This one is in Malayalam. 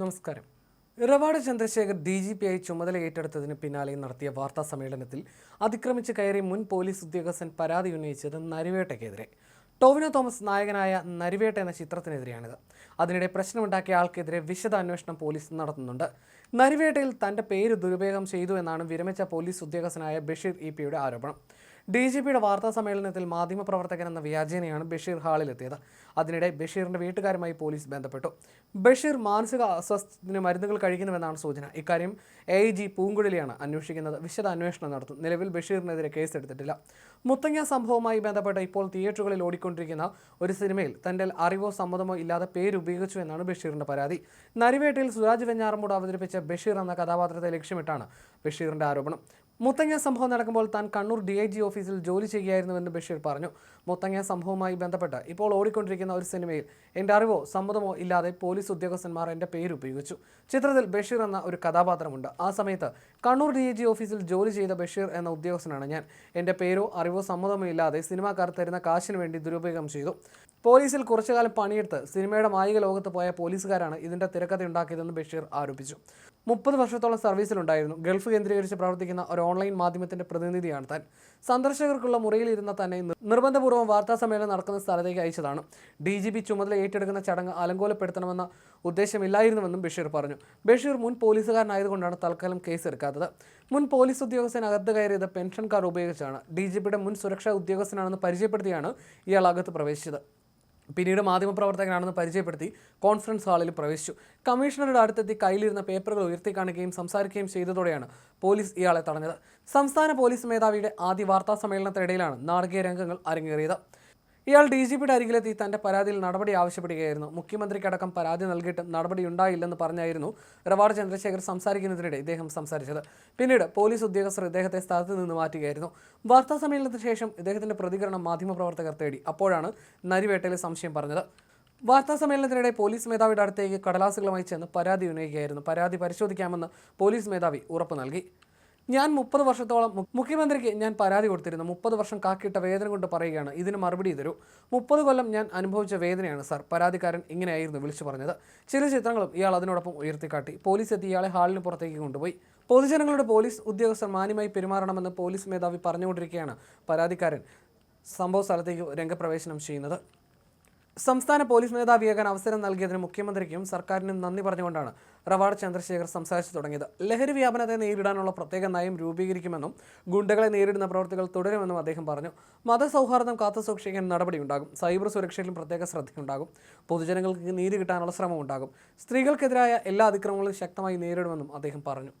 നമസ്കാരം. ഇറവാട് ചന്ദ്രശേഖർ ഡി ജി പി ആയി ചുമതല ഏറ്റെടുത്തതിന് പിന്നാലെ നടത്തിയ വാർത്താ സമ്മേളനത്തിൽ അതിക്രമിച്ച് കയറി മുൻ പോലീസ് ഉദ്യോഗസ്ഥൻ പരാതി ഉന്നയിച്ചത് നരിവേട്ടയ്ക്കെതിരെ. ടോവിനോ തോമസ് നായകനായ നരിവേട്ട എന്ന ചിത്രത്തിനെതിരെയാണിത്. അതിനിടെ പ്രശ്നമുണ്ടാക്കിയ ആൾക്കെതിരെ വിശദ അന്വേഷണം പോലീസ് നടത്തുന്നുണ്ട്. നരിവേട്ടയിൽ തന്റെ പേര് ദുരുപയോഗം ചെയ്തു എന്നാണ് വിരമിച്ച പോലീസ് ഉദ്യോഗസ്ഥനായ ബഷീർ ഇ പിയുടെ ആരോപണം. ഡി ജി പിയുടെ വാർത്താ സമ്മേളനത്തിൽ മാധ്യമപ്രവർത്തകൻ എന്ന വ്യാജേനയാണ് ബഷീർ ഹാളിലെത്തിയത്. അതിനിടെ ബഷീറിന്റെ വീട്ടുകാരുമായി പോലീസ് ബന്ധപ്പെട്ടു. ബഷീർ മാനസിക അസ്വസ്ഥത്തിന് മരുന്നുകൾ കഴിക്കുന്നുവെന്നാണ് സൂചന. ഇക്കാര്യം എ ജി പൂങ്കുഴലിയാണ് അന്വേഷിക്കുന്നത്. വിശദ അന്വേഷണം നടത്തും. നിലവിൽ ബഷീറിനെതിരെ കേസെടുത്തിട്ടില്ല. മുത്തങ്ങ സംഭവവുമായി ബന്ധപ്പെട്ട് ഇപ്പോൾ തിയേറ്ററുകളിൽ ഓടിക്കൊണ്ടിരിക്കുന്ന ഒരു സിനിമയിൽ തന്റെ അറിവോ സമ്മതമോ ഇല്ലാതെ പേര് ഉപയോഗിച്ചു എന്നാണ് ബഷീറിന്റെ പരാതി. നരിവേട്ടയിൽ സുരാജ് വെഞ്ഞാറമൂട് അവതരിപ്പിച്ച ബഷീർ എന്ന കഥാപാത്രത്തെ ലക്ഷ്യമിട്ടാണ് ബഷീറിന്റെ ആരോപണം. മുത്തങ്ങ സംഭവം നടക്കുമ്പോൾ താൻ കണ്ണൂർ ഡി ഐ ജി ഓഫീസിൽ ജോലി ചെയ്യുകയായിരുന്നുവെന്ന് ബഷീർ പറഞ്ഞു. മുത്തങ്ങ സംഭവവുമായി ബന്ധപ്പെട്ട് ഇപ്പോൾ ഓടിക്കൊണ്ടിരിക്കുന്ന ഒരു സിനിമയിൽ എന്റെ അറിവോ സമ്മതമോ ഇല്ലാതെ പോലീസ് ഉദ്യോഗസ്ഥന്മാർ എന്റെ പേര് ഉപയോഗിച്ചു. ചിത്രത്തിൽ ബഷീർ എന്ന ഒരു കഥാപാത്രമുണ്ട്. ആ സമയത്ത് കണ്ണൂർ ഡി ഐ ജി ഓഫീസിൽ ജോലി ചെയ്ത ബഷീർ എന്ന ഉദ്യോഗസ്ഥനാണ് ഞാൻ. എന്റെ പേരോ അറിവോ സമ്മതമോ ഇല്ലാതെ സിനിമാക്കാർ തരുന്ന കാശിന് വേണ്ടി ദുരുപയോഗം ചെയ്തു. പോലീസിൽ കുറച്ചുകാലം പണിയെടുത്ത് സിനിമയുടെ മായിക ലോകത്ത് പോയ പോലീസുകാരാണ് ഇതിന്റെ തിരക്കഥ ഉണ്ടാക്കിയതെന്ന് ബഷീർ ആരോപിച്ചു. മുപ്പത് വർഷത്തോളം സർവീസിലുണ്ടായിരുന്നു. ഗൾഫ് കേന്ദ്രീകരിച്ച് പ്രവർത്തിക്കുന്ന ഒരു ഓൺലൈൻ മാധ്യമത്തിന്റെ പ്രതിനിധിയാണ് താൻ. സന്ദർശകർക്കുള്ള മുറിയിലിരുന്ന തന്നെ നിർ- നിർബന്ധപൂർവം വാർത്താ സമ്മേളനം നടക്കുന്ന സ്ഥലത്തേക്ക് അയച്ചതാണ്. ഡി ജി പി ചുമതല ഏറ്റെടുക്കുന്ന ചടങ്ങ് അലങ്കോലപ്പെടുത്തണമെന്ന ഉദ്ദേശമില്ലായിരുന്നുവെന്നും ബഷീർ പറഞ്ഞു. ബഷീർ മുൻ പോലീസുകാരനായതുകൊണ്ടാണ് തൽക്കാലം കേസെടുക്കാത്തത്. മുൻ പോലീസ് ഉദ്യോഗസ്ഥൻ അകത്ത് കയറിയത് പെൻഷൻ കാർഡ് ഉപയോഗിച്ചാണ്. ഡി ജി പിയുടെ മുൻ സുരക്ഷാ ഉദ്യോഗസ്ഥനാണെന്ന് പരിചയപ്പെടുത്തിയാണ് ഇയാൾ അകത്ത് പ്രവേശിച്ചത്. പിന്നീട് മാധ്യമപ്രവർത്തകനാണെന്ന് പരിചയപ്പെടുത്തി കോൺഫറൻസ് ഹാളിൽ പ്രവേശിച്ചു. കമ്മീഷണറുടെ അടുത്തെത്തി കയ്യിലിരുന്ന പേപ്പറുകൾ ഉയർത്തി കാണുകയും സംസാരിക്കുകയും ചെയ്തതോടെയാണ് പോലീസ് ഇയാളെ തടഞ്ഞത്. സംസ്ഥാന പോലീസ് മേധാവിയുടെ ആദ്യ വാർത്താ സമ്മേളനത്തിനിടയിലാണ് നാടകീയ രംഗങ്ങൾ അരങ്ങേറിയത്. ഇയാൾ ഡി ജി പിയുടെ അരികിലെത്തി തന്റെ പരാതിയിൽ നടപടി ആവശ്യപ്പെടുകയായിരുന്നു. മുഖ്യമന്ത്രിക്കടക്കം പരാതി നൽകിയിട്ടും നടപടി ഉണ്ടായില്ലെന്ന് പറഞ്ഞായിരുന്നു റവാഡ് ചന്ദ്രശേഖർ സംസാരിക്കുന്നതിനിടെ ഇദ്ദേഹം സംസാരിച്ചത്. പിന്നീട് പോലീസ് ഉദ്യോഗസ്ഥർ ഇദ്ദേഹത്തെ സ്ഥലത്ത് നിന്ന് മാറ്റുകയായിരുന്നു. വാർത്താ സമ്മേളനത്തിന് ശേഷം ഇദ്ദേഹത്തിന്റെ പ്രതികരണം മാധ്യമപ്രവർത്തകർ തേടി. അപ്പോഴാണ് നരിവേട്ടയിൽ സംശയം പറഞ്ഞത്. വാർത്താ സമ്മേളനത്തിനിടെ പോലീസ് മേധാവിയുടെ അടുത്തേക്ക് കടലാസുകളുമായി ചെന്ന് പരാതി ഉന്നയിക്കുകയായിരുന്നു. പരാതി പരിശോധിക്കാമെന്ന് പോലീസ് മേധാവി ഉറപ്പ് നൽകി. ഞാൻ മുപ്പത് വർഷത്തോളം മുഖ്യമന്ത്രിക്ക് ഞാൻ പരാതി കൊടുത്തിരുന്നു. മുപ്പത് വർഷം കാക്കിയിട്ട വേദന കൊണ്ട് പറയുകയാണ്. ഇതിന് മറുപടി തരൂ. മുപ്പത് കൊല്ലം ഞാൻ അനുഭവിച്ച വേദനയാണ് സാർ. പരാതിക്കാരൻ ഇങ്ങനെയായിരുന്നു വിളിച്ചു പറഞ്ഞത്. ചില ചിത്രങ്ങളും ഇയാൾ അതിനോടൊപ്പം ഉയർത്തിക്കാട്ടി. പോലീസ് എത്തി ഇയാളെ ഹാളിന് പുറത്തേക്ക് കൊണ്ടുപോയി. പൊതുജനങ്ങളുടെ പോലീസ് ഉദ്യോഗസ്ഥർ മാന്യമായി പെരുമാറണമെന്ന് പോലീസ് മേധാവി പറഞ്ഞുകൊണ്ടിരിക്കുകയാണ് പരാതിക്കാരൻ. സംഭവ സ്ഥലത്തേക്ക് രംഗപ്രവേശനം ചെയ്യുന്നത് സംസ്ഥാന പോലീസ് മേധാവിയാകാൻ അവസരം നൽകിയതിന് മുഖ്യമന്ത്രിക്കും സർക്കാരിനും നന്ദി പറഞ്ഞുകൊണ്ടാണ് റവാഡ് ചന്ദ്രശേഖർ സംസാരിച്ചു തുടങ്ങിയത്. ലഹരി വ്യാപനത്തെ നേരിടാനുള്ള പ്രത്യേക നയം രൂപീകരിക്കുമെന്നും ഗുണ്ടകളെ നേരിടുന്ന പ്രവർത്തികൾ തുടരുമെന്നും അദ്ദേഹം പറഞ്ഞു. മതസൗഹാർദ്ദം കാത്തുസൂക്ഷിക്കാൻ നടപടിയുണ്ടാകും. സൈബർ സുരക്ഷയിലും പ്രത്യേക ശ്രദ്ധയുണ്ടാകും. പൊതുജനങ്ങൾക്ക് നീതി കിട്ടാനുള്ള ശ്രമമുണ്ടാകും. സ്ത്രീകൾക്കെതിരായ എല്ലാ അതിക്രമങ്ങളും ശക്തമായി നേരിടുമെന്നും അദ്ദേഹം പറഞ്ഞു.